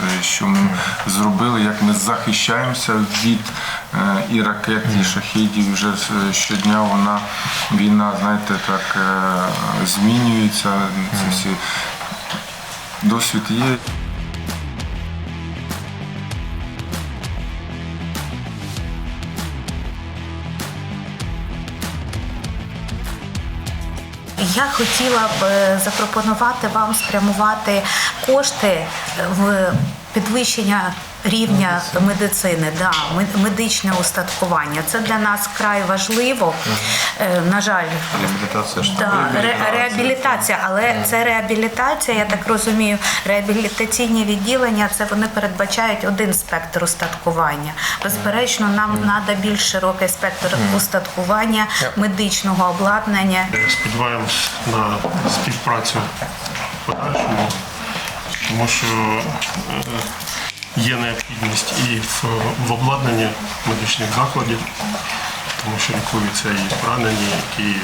е, що ми зробили, як ми захищаємося від е, і ракет, і шахідів. Вже е, щодня вона війна, знаєте, так змінюється. Це всі досвід є. Я хотіла б е, запропонувати вам спрямувати кошти в підвищення рівня медицини, да, мед- медичне устаткування. Це для нас вкрай важливо. Е, На жаль, Реабілітація ж Да, реабілітація, але це реабілітація, я так розумію, реабілітаційні відділення це вони передбачають один спектр устаткування. Безперечно, нам треба більш широкий спектр устаткування, медичного обладнання. Сподіваємось на співпрацю в подальшому, тому що е, є необхідність і в, в обладнанні медичних закладів, тому що лікуються і поранені, і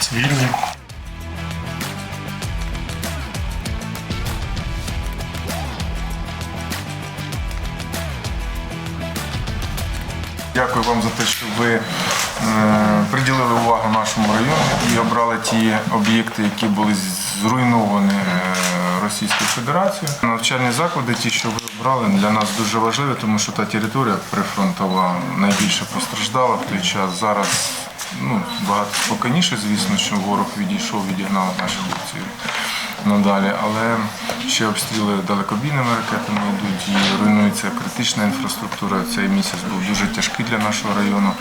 цивільні. Дякую вам за те, що ви е, приділили увагу нашому району і обрали ті об'єкти, які були зруйновані е, Російською Федерацією. Навчальні заклади, ті, що ви обрали, для нас дуже важливі, тому що та територія прифронтова найбільше постраждала в той час. Зараз ну, багато спокійніше, звісно, що ворог відійшов, відігнав наших хлопців надалі, але ще обстріли далекобійними ракетами йдуть і руйнується критична інфраструктура. Цей місяць був дуже тяжкий для нашого району.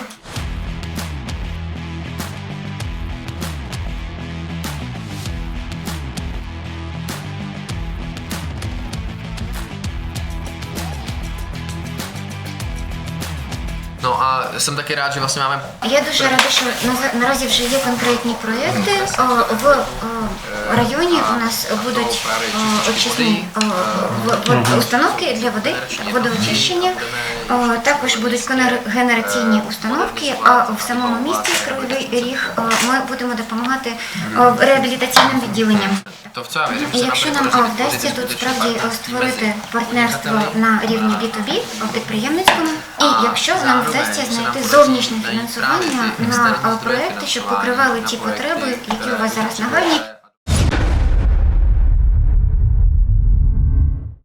No a jsem taky rád, že vlastně máme Я дуже рада, що на- наразі вже є конкретні проєкти. О, В о, районі у нас будуть о, очисні о, в- в- установки для води, водоочищення. О, Також будуть конер- генераційні установки, а в самому місті Кривий Ріг о, ми будемо допомагати о, реабілітаційним відділенням. to v celé věřím, І že se якщо nám нам а, вдасться тут skutečně справді partnerství створити партнерство на рівні B2B, а, підприємницькому, і якщо нам вдасться знайти зовнішнє фінансування на проекти, щоб покривали ті потреби, які у вас зараз нагальні.